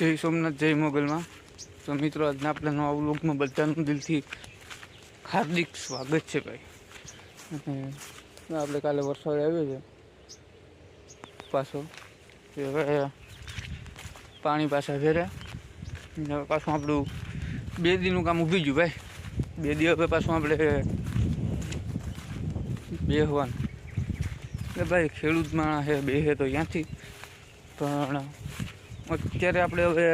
જય સોમનાથ, જય મોગલમાં. તો મિત્રો, આજના આપણે નવા વ્લોગમાં બધાનું દિલથી હાર્દિક સ્વાગત છે ભાઈ. અને આપણે કાલે વરસાદ આવ્યો છે. પાછો કે હવે પાણી પાછા ફેર્યા ને હવે પાછું આપણું બે દીનું કામ ઊભી ગયું ભાઈ. બે દી હવે પાછું આપણે બેહવાનું. એટલે ભાઈ ખેડૂત માણસ છે બેહે તો ત્યાંથી પણ અત્યારે આપણે હવે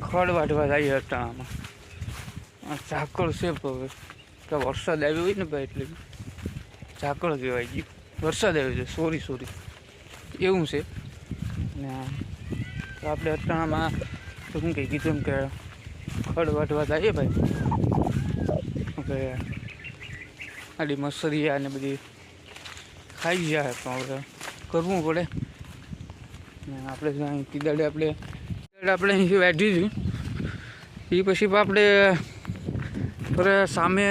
ખડ વાઢવા જઈએ હતા આમાં. ઝાકળ છે હવે. તો વરસાદ આવ્યો હોય ને ભાઈ એટલે ઝાકળ કહેવાય ગયું વરસાદ આવ્યો છે. સોરી સોરી એવું છે. ને તો આપણે અટાણામાં તો શું કહી કીધું કે ખડ વાઢવા જઈએ ભાઈ. કે આડી મસરિયા ને બધી ખાઈ જાય પણ હવે કરવું પડે. આપણે જો અહીં આપણે આપણે અહીંથી વાઢી હતી એ પછી આપણે પર સામે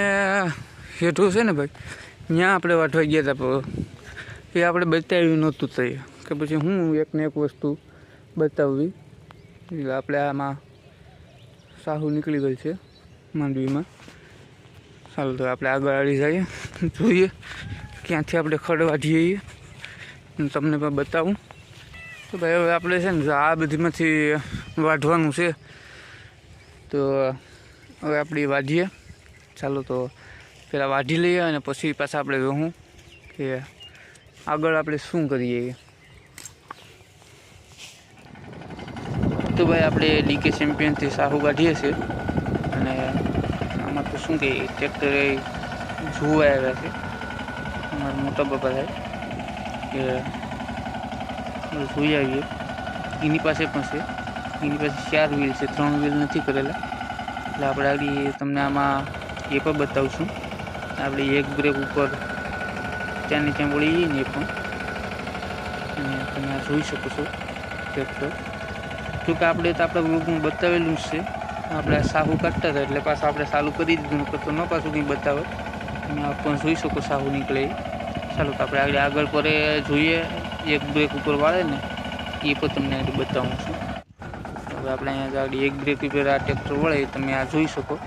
હેઠું છે ને ભાઈ, ત્યાં આપણે વાઢવા ગયા હતા એ આપણે બતાવ્યું નહોતું થઈ કે પછી હું એકને એક વસ્તુ બતાવવી. એટલે આપણે આમાં સાહુ નીકળી ગઈ છે માંડવીમાં. ચાલો તો આપણે આગળ આવી જઈએ, જોઈએ. ક્યાંથી આપણે ખડવા જઈએ તમને પણ બતાવું. તો ભાઈ હવે આપણે છે ને આ બધીમાંથી વાઢવાનું છે. તો હવે આપણે વાઢીએ. ચાલો તો પહેલાં વાઢી લઈએ અને પછી પાછા આપણે વહું કે આગળ આપણે શું કરીએ. તો ભાઈ આપણે ડીકે ચેમ્પિયનથી સારું કાઢીએ છીએ. અને આમાં તો શું કહીએ ટ્રેક્ટર જોવા આવ્યા છે. અમારા મોટા બાપા થાય કે જોઈ આવીએ. એની પાસે પણ છે. એની પાસે ચાર વ્હીલ છે. ત્રણ વ્હીલ નથી કરેલા. એટલે આપણે આગળ તમને આમાં એ પણ બતાવશું. આપણે એક બ્રેક ઉપર ત્યાંની ત્યાં વળી જઈએ ને એ પણ. અને તમે જોઈ શકો છો. ટ્રેક્ટર જો કે આપણે તો આપણા ગ્રુપમાં બતાવેલું જ છે. આપણે સાહુ કાઢતા હતા એટલે પાછા આપણે ચાલુ કરી દીધું. નકર તો ન પાછું કંઈ બતાવે. તમે પણ જોઈ શકો સાહુ નીકળે. ચાલો તો આપણે આગળ આગળ પર જોઈએ. એક બ્રેક ઉપર વાળે ને એ પણ તમને બતાવું છું. હવે આપણે અહીંયા આગળ એક બ્રેક ઉપર આ ટ્રેક્ટર વળે તમે આ જોઈ શકો.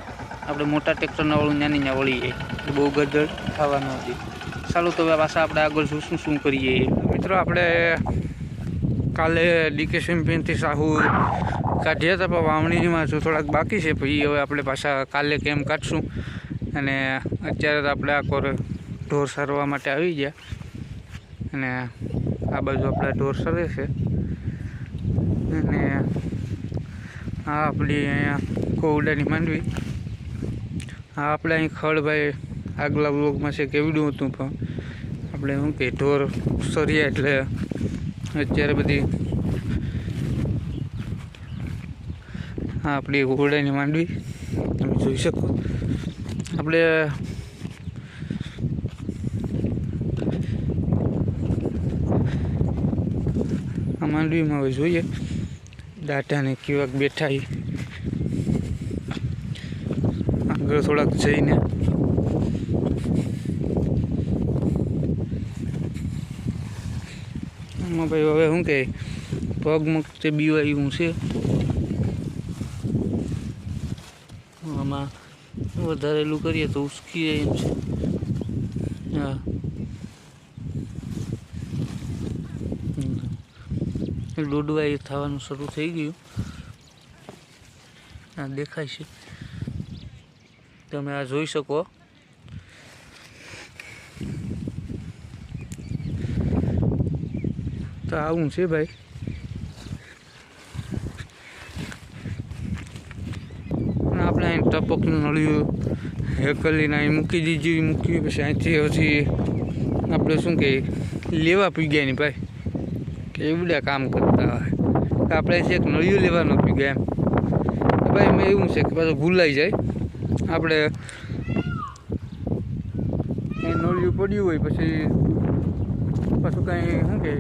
આપણે મોટા ટ્રેક્ટરના વાળું નાની ત્યાં વળી જાય બહુ ગદડ થવા ન દે. ચાલો તો હવે પાછા આપણે આગળ શું શું કરીએ. મિત્રો, આપણે કાલે ડીકે ચેમ્પિયનથી સાહુ કાઢ્યા હતા, પણ વાવણીમાં જો થોડાક બાકી છે. પછી હવે આપણે પાછા કાલે કેમ કાઢશું? અને અત્યારે તો આપણે આ કોર ઢોર સારવા માટે આવી ગયા. અને આ બાજુ આપણા ઢોર સરે છે. અને આ આપણી અહીંયા કોવડાની માંડવી. આ આપણે અહીં ખળભાઈ આગલા બ્લોગમાં છે, કેવડું હતું પણ આપણે શું કે ઢોર સર્યા એટલે અત્યારે બધી આ આપણી ઘોડાની માંડવી. તમે જોઈ શકો. આપણે માંડવીમાં હવે જોઈએ. દાટાને કેવાક બેઠા. આગળ થોડાક જઈને. આમાં ભાઈ હવે શું કહે પગ મુક્તે બીવાયું છે. આમાં વધારેલું કરીએ તો ઉસકી જાય એમ છે. હા. એ થવાનું શરૂ થઈ ગયું. આ દેખાય છે. તમે આ જોઈ શકો. તો આવું છે ભાઈ. આપણે અહીં ટપકનું નળિયું હેકલીને અહીં મૂકી દીધી, મૂકી પછી અહીંથી પછી આપણે શું કહે લેવા પીગ્યા નહીં ભાઈ. કે એવડા કામ કરતા હોય. કે આપણે છે એક નળિયું લેવા ન પીગ્યા એમ. તો ભાઈ એમાં એવું છે કે પાછું ભૂલાઈ જાય. આપણે કંઈ નળિયું પડ્યું હોય પછી પાછું કાંઈ શું કહે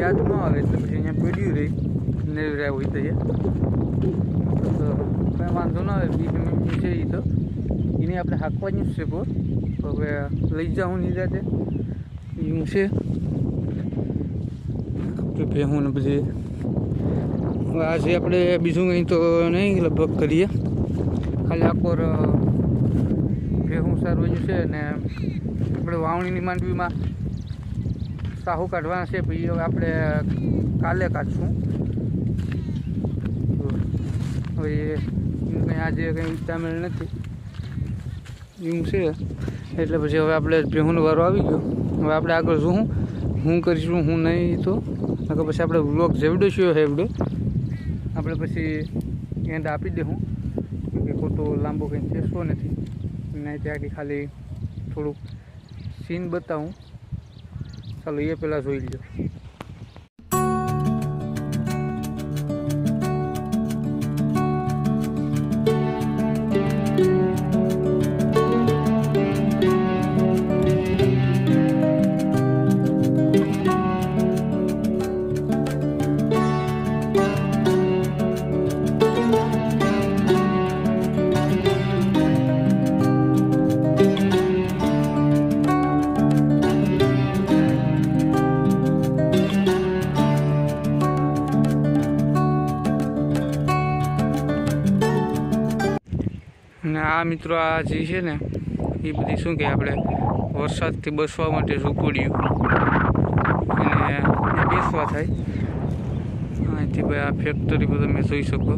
યાદ ન આવે એટલે પછી અહીંયા પડ્યું રહી. નેવરા હોય તો એ. તો કાંઈ વાંધો ન આવે, બીજી મમ્મી છે એ તો. એને આપણે હાંકવાની જ છે બોર તો હવે લઈ જાઉં ની જાતે એવું છે. કે ભેહું ને બધી આજે આપણે બીજું કંઈ તો નહીં, લગભગ કરીએ. ખાલી આખોર ભેહું સારવું છે ને આપણે વાવણીની માંડવીમાં સાહુ કાઢવાના છે, પછી હવે આપણે કાલે કાઢશું. હવે કંઈ આજે કંઈ તામેલ નથી. એવું છે. એટલે પછી હવે આપણે ભેહુંનો વારો આવી ગયો. હવે આપણે આગળ શું? હું કરીશું, હું નહીં તો? નકર પછી આપણે વ્લોગ જેવડો છે એવડો. આપણે પછી એન્ડ આપી દે હું કે ખોટું લાંબો કંઈ ચેસવો નથી. નહીં ત્યાંથી ખાલી થોડુંક સીન બતાવું. ચાલો, એ પહેલાં જોઈ લો અને આ મિત્રો આ જે છે ને, એ બધી શું કહે આપણે વરસાદથી બસવા માટે ઝૂંપડીયું અને બેસવા થાય. અહીંથી ભાઈ આ ફેક્ટરી પર તમે જોઈ શકો.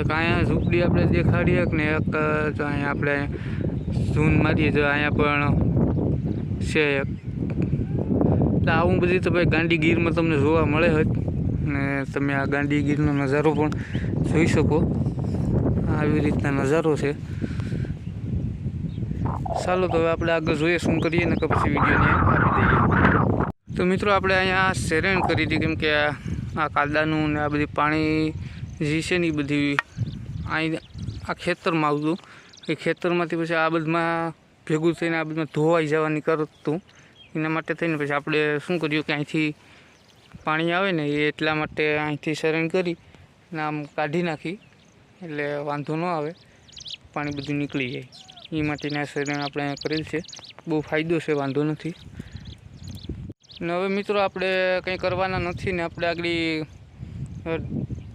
એક અહીંયા ઝૂંપડી આપણે દેખાડીએ ને એક જો અહીંયા આપણે ઝૂન મારીએ તો અહીંયા પણ છે એક. આવું બધી તો ભાઈ ગાંધીગીરમાં તમને જોવા મળે જ. ને તમે આ ગાંધીગીરનો નજારો પણ જોઈ શકો. આવી રીતના નજારો છે. ચાલો તો હવે આપણે આગળ જોઈએ શું કરીએ ને કે પછી વિડીયોને આપી દઈએ. તો મિત્રો આપણે અહીંયા સેરેન કરી હતી, કેમ કે આ કાદાનું ને આ બધી પાણી જે છે ને એ બધી અહીં આ ખેતરમાં આવતું. એ ખેતરમાંથી પછી આ બધમાં ભેગું થઈને આ બધમાં ધોવાઈ જવાની કરતું. એના માટે થઈને પછી આપણે શું કર્યું કે અહીંથી પાણી આવે ને એ એટલા માટે અહીંથી સરણ કરી ને આમ કાઢી નાખી. એટલે વાંધો ન આવે. પાણી બધું નીકળી જાય. એ માટેના સર્જન આપણે કરેલ છે. બહુ ફાયદો છે, વાંધો નથી. ને હવે મિત્રો આપણે કંઈ કરવાના નથી ને આપણે આગળ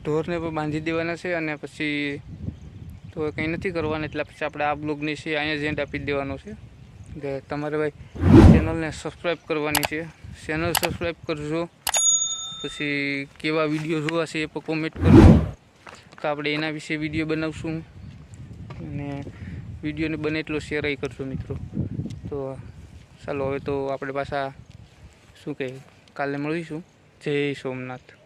ઢોરને પણ બાંધી દેવાના છે અને પછી તો કંઈ નથી કરવાના એટલે પછી આપણે આ બ્લોગની છે, અહીંયા જ એન્ડ આપી દેવાનો છે. કે તમારે ભાઈ ચેનલને સબસ્ક્રાઈબ કરવાની છે. ચેનલ સબસ્ક્રાઈબ કરજો. પછી કેવા વીડિયો જોવા છે એ પણ કોમેન્ટ કરજો. તો આપણે એના વિશે વીડિયો બનાવશું. અને વિડીયોને બને એટલો શેર કરજો મિત્રો. તો ચાલો, હવે તો આપણે પાછા શું કહે? કાલે મળીશું. જય સોમનાથ.